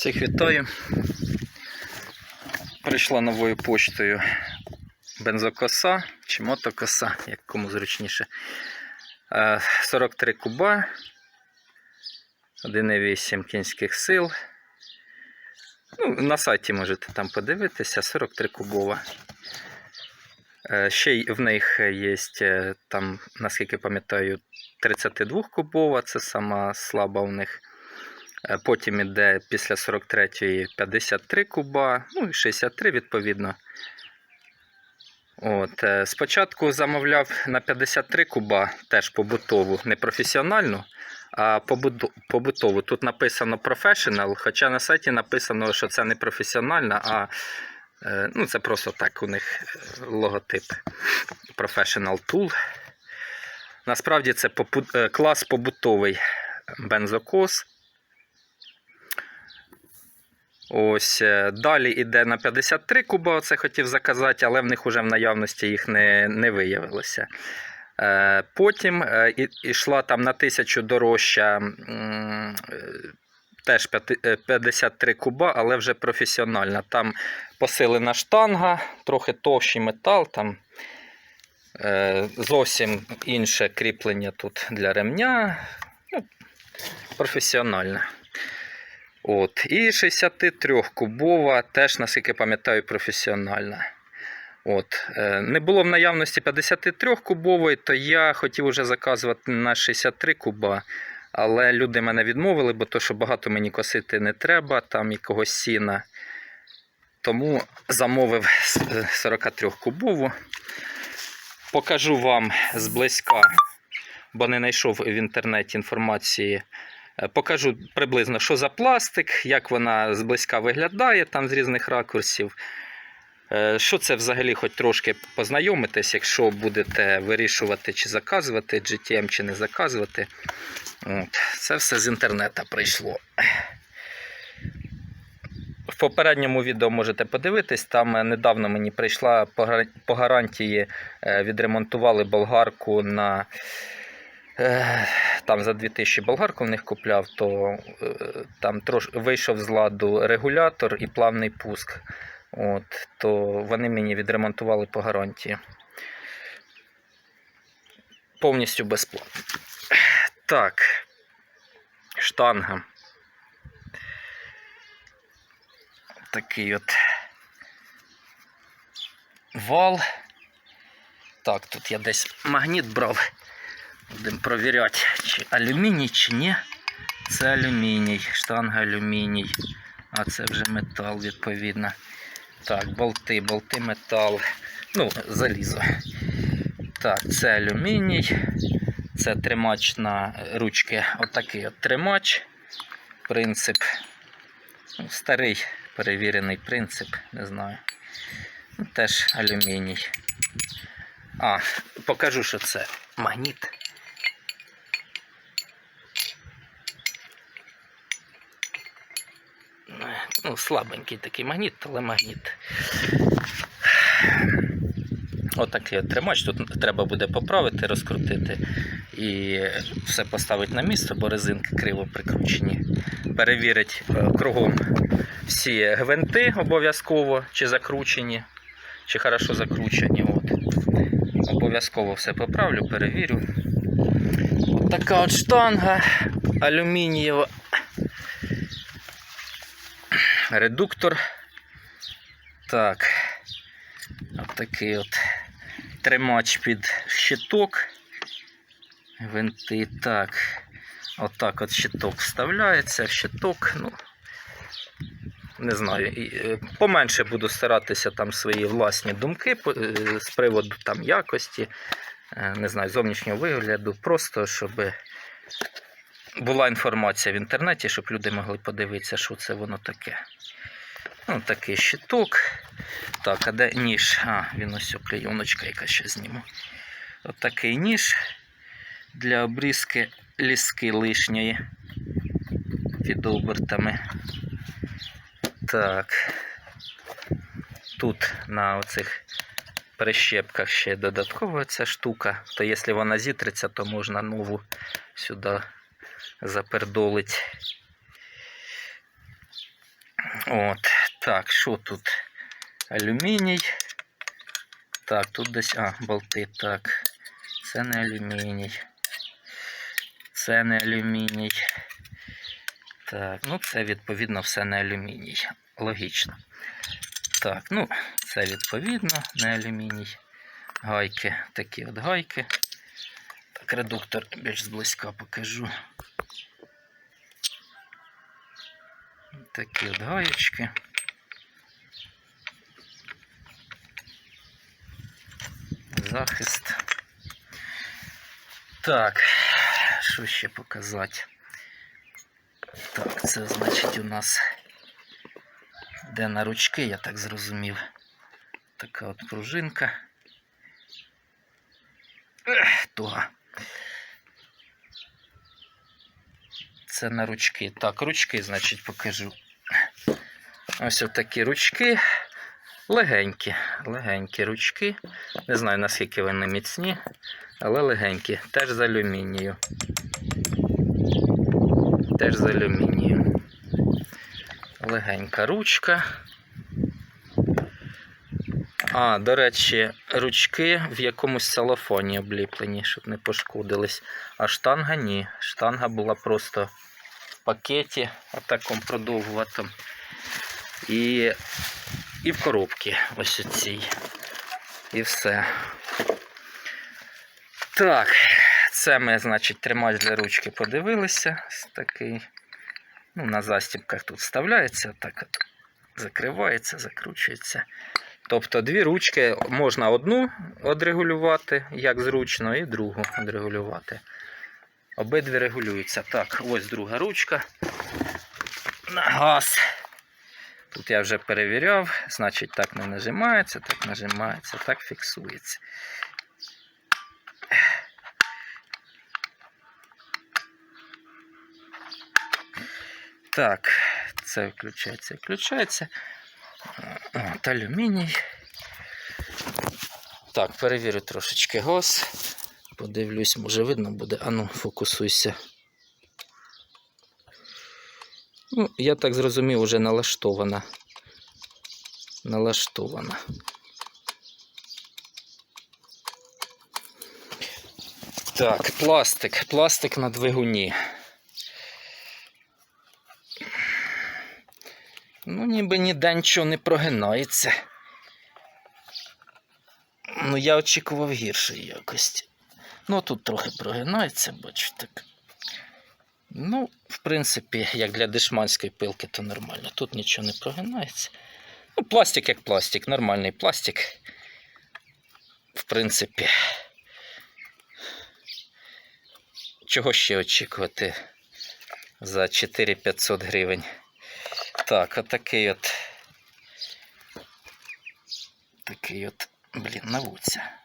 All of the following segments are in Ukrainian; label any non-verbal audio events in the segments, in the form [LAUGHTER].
Всіх вітаю. Прийшла новою поштою бензокоса чи мотокоса, як кому зручніше. Е, 43 куба, 1,8 кінських сил. Ну, на сайті можете там подивитися, 43 кубова. Е, Ще в них є е, там, наскільки пам'ятаю, 32 кубова, це сама слаба у них. Е, Потім іде після 43-ї 53 куба, ну і 63 відповідно. От, е, спочатку замовляв на 53 куба, теж побутову, не професіональну, а побутову. Тут написано Professional, хоча на сайті написано, що це не професіональна, а е, ну, це просто так у них логотип Professional Tool. Насправді це клас побутовий бензокос. Ось е, далі йде на 53 куба, оце хотів заказати, але в них вже в наявності їх не, не виявилося. Е, Потім е, йшла там на 1000 дорожча е, теж е, 53 куба, але вже професіональна. Там посилена штанга, трохи товщий метал, там е, зовсім інше кріплення тут для ремня. Ну, професіональне. От. І 63 кубова, теж, наскільки пам'ятаю, професіональна. От. Е, Не було в наявності 53 кубової, то я хотів уже заказувати на 63 куба. Але люди мене відмовили, бо то, що багато мені косити не треба, там якогось сіна. Тому замовив с- 43 кубову. Покажу вам зблизька, бо не знайшов в інтернеті інформації. Е, Покажу приблизно, що за пластик, як вона зблизька виглядає там з різних ракурсів. Е, Що це взагалі, хоч трошки познайомитись, якщо будете вирішувати, чи заказувати GTM, чи не заказувати. От. Це все з інтернету прийшло. В попередньому відео можете подивитись, там е, недавно мені прийшла по гарантії, відремонтували болгарку на Там за 2000 болгарку в них купляв, то е, там трош... вийшов з ладу регулятор і плавний пуск. От, то вони мені відремонтували по гарантії. Повністю безплатно. Так. Штанга. Такий от вал. Так, тут я десь магніт брав. Будемо провіряти, чи алюміній, чи ні. Це алюміній, штанга алюміній. А це вже метал, відповідно. Так, болти, болти метал. Ну, залізо. Так, це алюміній. Це тримач на ручки. Отакий от тримач. Принцип. Ну, старий перевірений принцип, не знаю. Теж алюміній. А, покажу, що це магніт. Ну, слабенький такий магніт, але магніт. Отакий от тримач. Тут треба буде поправити, розкрутити і все поставити на місце, бо резинки криво прикручені. Перевірить е, кругом всі гвинти обов'язково, чи закручені, чи хорошо закручені. Обов'язково все поправлю, перевірю. Така от штанга алюмінієва. Редуктор. Так. От такий от тримач під щиток. Винти. Так. Отак от щиток вставляється, щиток, ну. Не знаю, е, поменше буду старатися там свої власні думки е, з приводу там якості, е, не знаю, зовнішнього вигляду, просто щоб була інформація в інтернеті, щоб люди могли подивитися, що це воно таке. Ну, такий щиток. Так, а де ніж? А, він ось о, клейоночка, яка ще зніму. От такий ніж для обрізки ліски лишньої під обертами. Так. Тут на оцих прищепках ще додаткова ця штука. То якщо вона зітриться, то можна нову сюди запердолить. От, так, що тут? Алюміній. Так, тут десь. А, болти, так. Це не алюміній. Це не алюміній. Так, ну це відповідно все не алюміній. Логічно. Так, ну, це відповідно не алюміній. Гайки, такі от гайки. Редуктор більш зблизька покажу. Такі от гаєчки. Захист. Так, що ще показати? Так, це значить у нас де на ручки, я так зрозумів. Така от пружинка. Туга. Це на ручки. Так, ручки, значить, покажу. Ось такі ручки. Легенькі, легенькі ручки. Не знаю наскільки вони міцні, але легенькі. Теж з алюмінію. Теж з алюмінію. Легенька ручка. А, до речі, ручки в якомусь салофоні обліплені, щоб не пошкодились. А штанга ні. Штанга була просто в пакеті, а такому. І, і в коробці ось цій. І все. Так, це ми, значить, тримач для ручки подивилися. Такий. Ну, на застібках тут вставляється, так от закривається, закручується. Тобто дві ручки можна одну одрегулювати, як зручно, і другу одрегулювати. Обидві регулюються. Так, ось друга ручка. На газ. Тут я вже перевіряв, значить так не нажимається, так нажимається, так фіксується. Так, це включається, включається. От, алюміній. Так, перевірю трошечки газ. Подивлюсь, може видно буде. Ану, фокусуйся. Ну, я так зрозумів, вже налаштована. Налаштована. Так, пластик. Пластик на двигуні. Ну, ніби ніде нічого не прогинається. Ну, я очікував гіршої якості. Ну, тут трохи прогинається, бачу так. Ну, в принципі, як для дешманської пилки, то нормально. Тут нічого не прогинається. Ну, пластик як пластик, нормальний пластик. В принципі. Чого ще очікувати за 4500 гривень? Так, отакий от. Такий от, блін, навуться.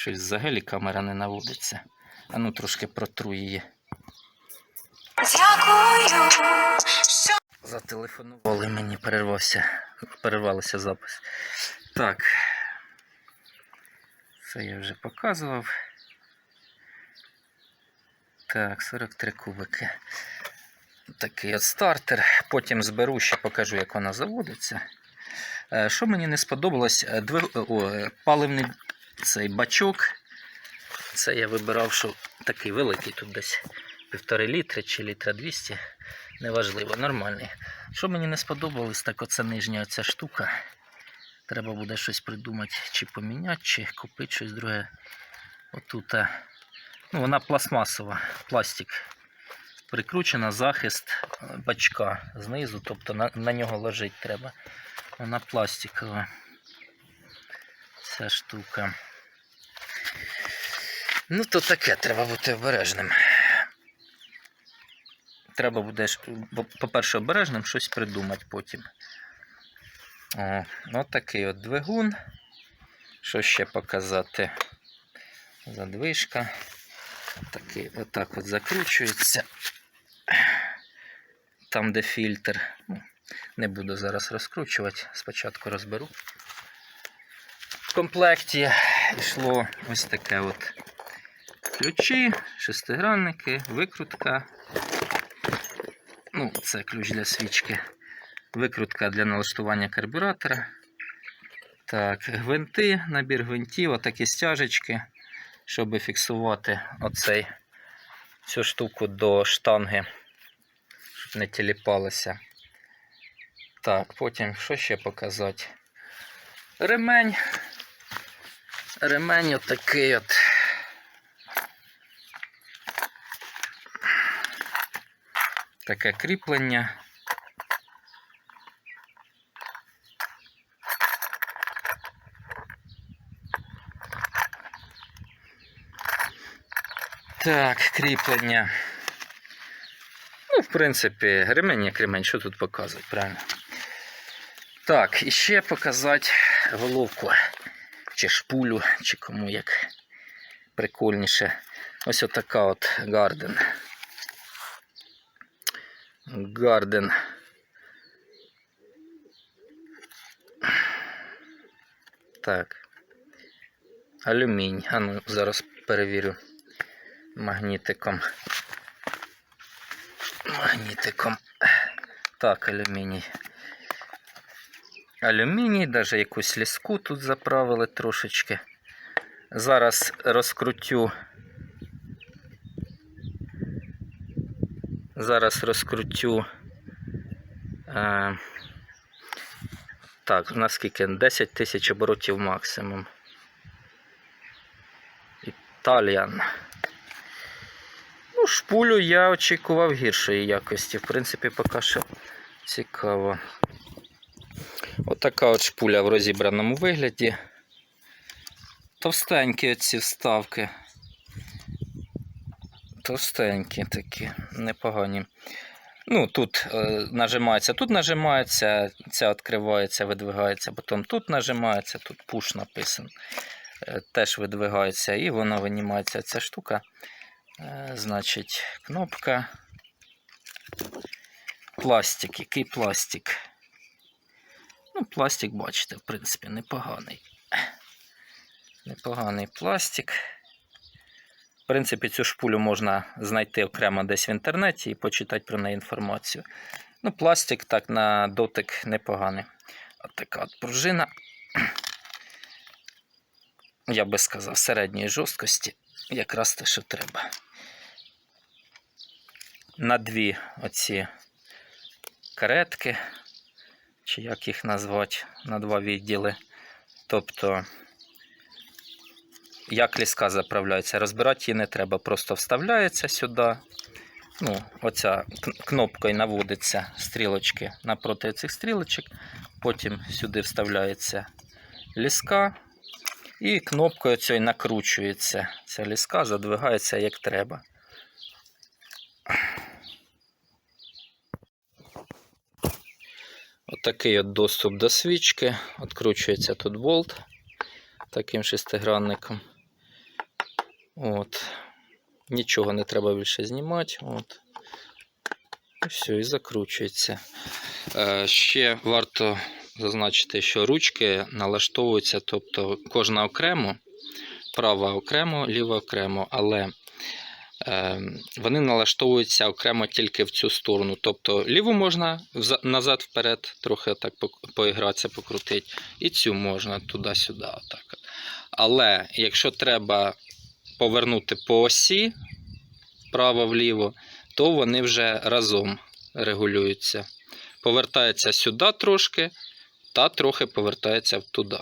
Щось взагалі камера не наводиться. А ну трошки протру її. Дякую, що Зателефонували мені, перервався. Перервалося запис. Так. Це я вже показував. Так, 43 кубики. Такий от стартер. Потім зберу, ще покажу, як вона заводиться. Е, Що мені не сподобалось, е, двиг... О, е, паливний цей бачок. Це я вибирав, що такий великий, тут десь півтори літри чи літра 200. Неважливо, нормальний. Що мені не сподобалось, так оце нижня оця штука. Треба буде щось придумати, чи поміняти, чи купити щось друге. Отут. Ну, вона пластмасова, пластик. Прикручена захист бачка знизу, тобто на, на нього ложити треба. Вона пластикова. Ця штука. Ну, то таке, треба бути обережним. Треба буде, по-перше, обережним щось придумати потім. О, от такий от двигун. Що ще показати? Задвижка. Такий, отак от закручується. Там, де фільтр. Ну, Не буду зараз розкручувати, спочатку розберу. В комплекті йшло ось таке от ключі, шестигранники, викрутка, Ну, це ключ для свічки. Викрутка для налаштування карбюратора. Так, гвинти, набір гвинтів, отакі стяжечки, щоб фіксувати оцей, цю штуку до штанги, щоб не тіліпалося. Так, потім що ще показати? Ремень. Ремень отакий от. Таке кріплення. Так, кріплення. Ну, в принципі, ремень як ремень, що тут показують, правильно? Так, і ще показати головку, чи шпулю, чи кому як прикольніше. Ось отака от гарден. Гарден. Так. Алюмінь. А ну, зараз перевірю магнітиком. Магнітиком. Так, алюміній. Алюміній, навіть якусь ліску тут заправили трошечки. Зараз розкрутю. Зараз розкрутю. Е, так, наскільки? 10 тисяч оборотів максимум. Італіан. Ну, шпулю я очікував гіршої якості. В принципі, поки що цікаво. Отака от шпуля в розібраному вигляді. Товстенькі ці вставки. Товстенькі такі, непогані. Ну, тут е, нажимається, тут нажимається, ця відкривається, видвигається, потім тут нажимається, тут пуш написано. Е, теж видвигається і воно винімається ця штука. Е, значить, кнопка. Пластик. Який пластик? Ну, пластик, бачите, в принципі, непоганий. Непоганий пластик. В принципі, цю шпулю можна знайти окремо десь в інтернеті і почитати про неї інформацію. Ну, пластик так на дотик непоганий. От така от пружина. Я би сказав, середньої жорсткості. Якраз те, що треба. На дві оці каретки, чи як їх назвати, на два відділи. Тобто, як ліска заправляється, розбирати її не треба, просто вставляється сюди. Ну, оця кнопкою наводиться стрілочки напроти цих стрілочок, потім сюди вставляється ліска, і кнопкою цією накручується. Ця ліска задвигається як треба. Отакий от доступ до свічки. Откручується тут болт таким шестигранником. От. Нічого не треба більше знімати. От. І все, і закручується. Е, ще варто зазначити, що ручки налаштовуються, тобто кожна окремо, права окремо, ліва окремо, але вони налаштовуються окремо тільки в цю сторону. Тобто ліву можна назад вперед, трохи так поігратися, покрутити, і цю можна туди-сюди. Отак. Але якщо треба повернути по осі вправо-вліво, то вони вже разом регулюються. Повертається сюди трошки, та трохи повертається туди.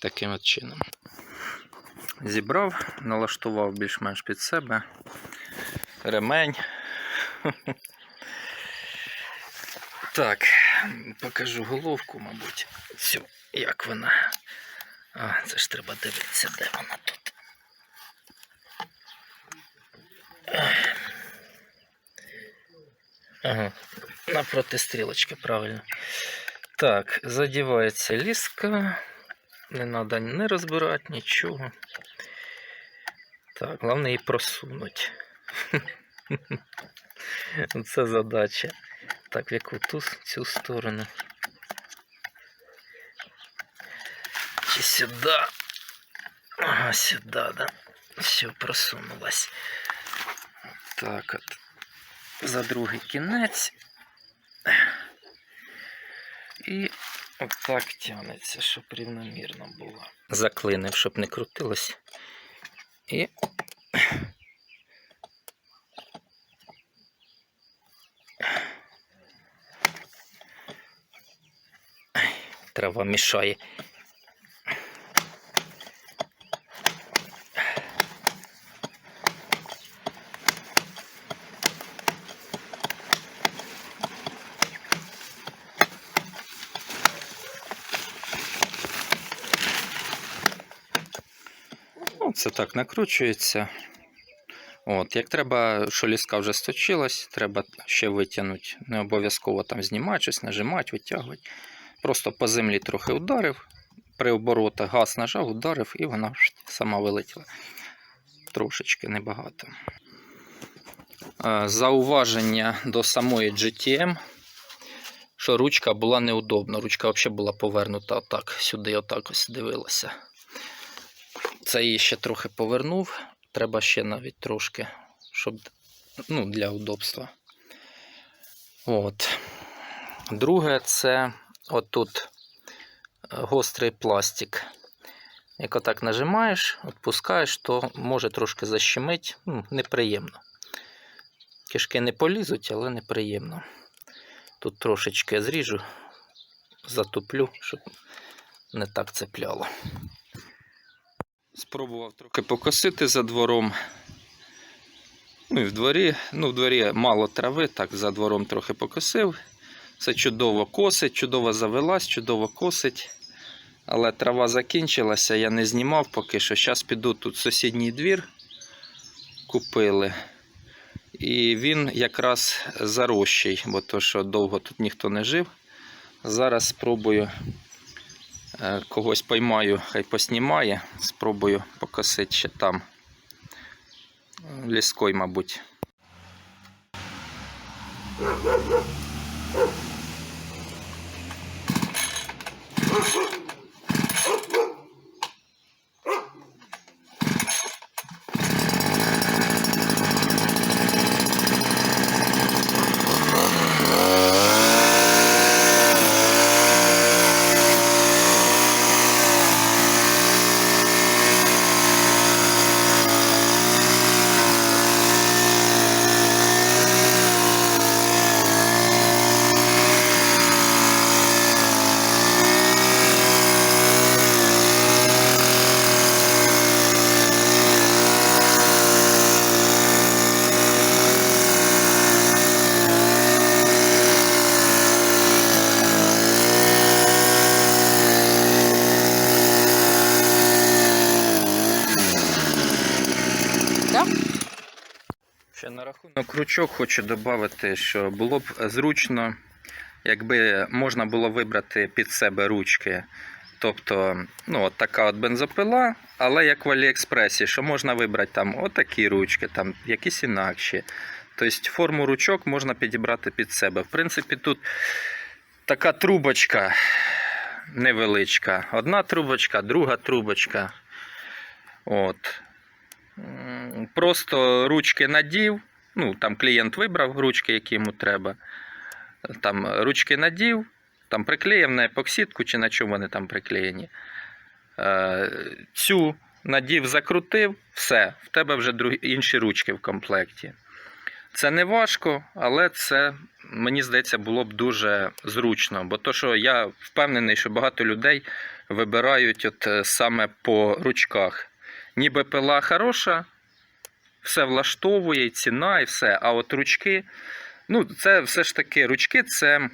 Таким от чином. Зібрав, налаштував більш-менш під себе. Ремень. Так, покажу головку, мабуть. Цю, як вона. А, це ж треба дивитися, де вона тут. Ага, напроти стрілочки, правильно. Так, задівається ліска. Не треба не розбирати нічого. Так, головне її просунути. [LAUGHS] Це задача. Так, в яку ту цю сторону. Чи сюди? Ага, сюди, да. Все, просунулась. Так от. за другий кінець. І отак тягнеться, щоб рівномірно було. Заклинив, щоб не крутилось. І трава мішає. Це так накручується. От, як треба, що ліска вже сточилась, треба ще витягнути. Не обов'язково там знімати, щось нажимати, витягувати. Просто по землі трохи ударив, при оборотах газ нажав, ударив, і вона сама вилетіла. Трошечки небагато. Е, Зауваження до самої GTM, що ручка була неудобна. Ручка взагалі була повернута отак, сюди, отак ось дивилася. Це її ще трохи повернув. Треба ще навіть трошки, щоб ну, для удобства. От. Друге, це отут е, гострий пластик. Як отак нажимаєш, відпускаєш, то може трошки защемить. Ну, неприємно. Кишки не полізуть, але неприємно. Тут трошечки зріжу, затуплю, щоб не так цепляло. Спробував трохи покосити за двором. Ну і в дворі, ну в дворі мало трави, так за двором трохи покосив. Це чудово косить, чудово завелась, чудово косить. Але трава закінчилася, я не знімав поки що. Зараз піду тут сусідній двір. Купили. І він якраз зарощий, бо то, що довго тут ніхто не жив. Зараз спробую когось поймаю, хай поснімає. Спробую покосити ще там. Е, Ліской, мабуть. Ще на рахунок ручок хочу додати, що було б зручно, якби можна було вибрати під себе ручки. Тобто, ну, от така от бензопила, але як в Аліекспресі, що можна вибрати там отакі ручки, там якісь інакші. Тобто форму ручок можна підібрати під себе. В принципі, тут така трубочка невеличка. Одна трубочка, друга трубочка. От. Просто ручки надів. Ну, там клієнт вибрав ручки, які йому треба. Там ручки надів, там приклеїв на епоксидку чи на чому вони там приклеєні. Е, Цю надів, закрутив, все, в тебе вже інші ручки в комплекті. Це не важко, але це, мені здається, було б дуже зручно. Бо то, що я впевнений, що багато людей вибирають от е, саме по ручках. Ніби пила хороша, все влаштовує, і ціна, і все. А от ручки, ну, це все ж таки ручки це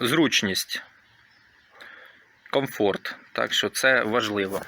зручність, комфорт. Так що це важливо.